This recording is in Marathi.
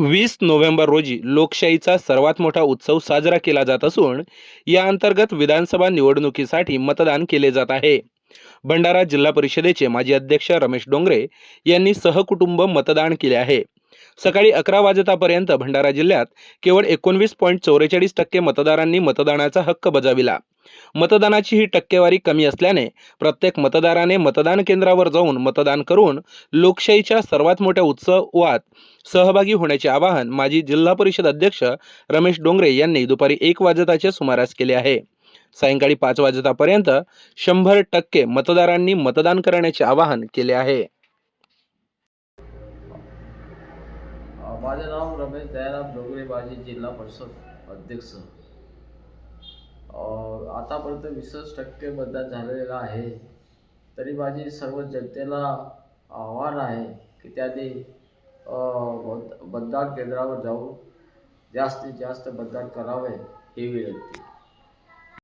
वीस नोव्हेंबर रोजी लोकशाहीचा सर्वात मोठा उत्सव साजरा केला जात असून या अंतर्गत विधानसभा निवडणुकीसाठी मतदान केले जात आहे. भंडारा जिल्हा परिषदेचे माजी अध्यक्ष रमेश डोंगरे यांनी सहकुटुंब मतदान केले आहे. सकाळी अकरा वाजतापर्यंत भंडारा जिल्ह्यात केवळ एकोणवीस पॉईंट चौवेचाळीस टक्के मतदारांनी मतदानाचा हक्क बजाविला. मतदानाची ही टक्केवारी कमी असल्याने प्रत्येक मतदाराने मतदान केंद्रावर जाऊन मतदान करून लोकशाहीच्या सर्वात मोठ्या उत्सवात सहभागी होण्याचे आवाहन माजी जिल्हा परिषद अध्यक्ष रमेश डोंगरे यांनी दुपारी एक वाजताच्या सुमारास केले आहे. सायंकाळी पाच वाजतापर्यंत शंभर टक्के मतदारांनी मतदान करण्याचे आवाहन केले आहे. माझे नाव रमेश दयाराम डोंगरेबाजी जिल्हा परिषद अध्यक्ष. आतापर्यंत वीसच टक्के मतदान झालेलं आहे. तरी माझी सर्व जनतेला आव्हान आहे की त्यांनी मतदान केंद्रावर जाऊन जास्तीत जास्त मतदान करावे ही विनंती.